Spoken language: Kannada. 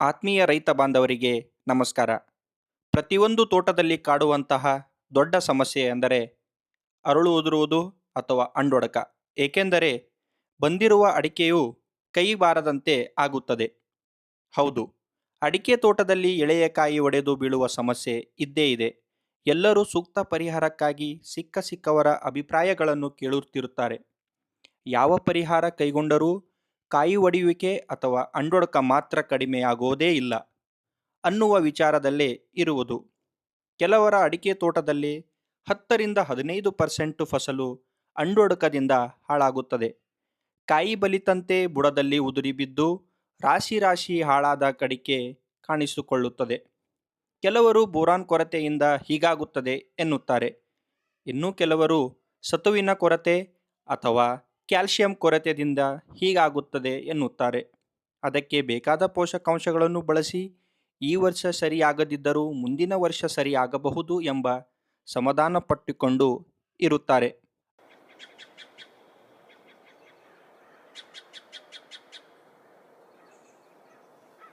ಆತ್ಮೀಯ ರೈತ ಬಾಂಧವರಿಗೆ ನಮಸ್ಕಾರ. ಪ್ರತಿಯೊಂದು ತೋಟದಲ್ಲಿ ಕಾಡುವಂತಹ ದೊಡ್ಡ ಸಮಸ್ಯೆ ಎಂದರೆ ಅರಳು ಉದುರುವುದು ಅಥವಾ ಅಂಡೊಡಕ. ಏಕೆಂದರೆ ಬಂದಿರುವ ಅಡಿಕೆಯು ಕೈ ಬಾರದಂತೆ ಆಗುತ್ತದೆ. ಹೌದು, ಅಡಿಕೆ ತೋಟದಲ್ಲಿ ಎಳೆಯ ಕಾಯಿ ಒಡೆದು ಬೀಳುವ ಸಮಸ್ಯೆ ಇದ್ದೇ ಇದೆ. ಎಲ್ಲರೂ ಸೂಕ್ತ ಪರಿಹಾರಕ್ಕಾಗಿ ಸಿಕ್ಕ ಸಿಕ್ಕವರ ಅಭಿಪ್ರಾಯಗಳನ್ನು ಕೇಳುತ್ತಿರುತ್ತಾರೆ. ಯಾವ ಪರಿಹಾರ ಕೈಗೊಂಡರೂ ಕಾಯಿ ಒಡೆಯುವಿಕೆ ಅಥವಾ ಅಂಡೊಡಕ ಮಾತ್ರ ಕಡಿಮೆಯಾಗೋದೇ ಇಲ್ಲ ಅನ್ನುವ ವಿಚಾರದಲ್ಲೇ ಇರುವುದು. ಕೆಲವರ ಅಡಿಕೆ ತೋಟದಲ್ಲಿ ಹತ್ತರಿಂದ ಹದಿನೈದು ಪರ್ಸೆಂಟು ಫಸಲು ಅಂಡೊಡಕದಿಂದ ಹಾಳಾಗುತ್ತದೆ. ಕಾಯಿ ಬಲಿತಂತೆ ಬುಡದಲ್ಲಿ ಉದುರಿ ಬಿದ್ದು ರಾಶಿ ರಾಶಿ ಹಾಳಾದ ಕಡಿಕೆ ಕಾಣಿಸಿಕೊಳ್ಳುತ್ತದೆ. ಕೆಲವರು ಬೋರಾನ್ ಕೊರತೆಯಿಂದ ಹೀಗಾಗುತ್ತದೆ ಎನ್ನುತ್ತಾರೆ. ಇನ್ನೂ ಕೆಲವರು ಸತುವಿನ ಕೊರತೆ ಅಥವಾ ಕ್ಯಾಲ್ಸಿಯಂ ಕೊರತೆಯಿಂದ ಹೀಗಾಗುತ್ತದೆ ಎನ್ನುತ್ತಾರೆ. ಅದಕ್ಕೆ ಬೇಕಾದ ಪೋಷಕಾಂಶಗಳನ್ನು ಬಳಸಿ ಈ ವರ್ಷ ಸರಿಯಾಗದಿದ್ದರೂ ಮುಂದಿನ ವರ್ಷ ಸರಿಯಾಗಬಹುದು ಎಂಬ ಸಮಾಧಾನಪಟ್ಟುಕೊಂಡು ಇರುತ್ತಾರೆ.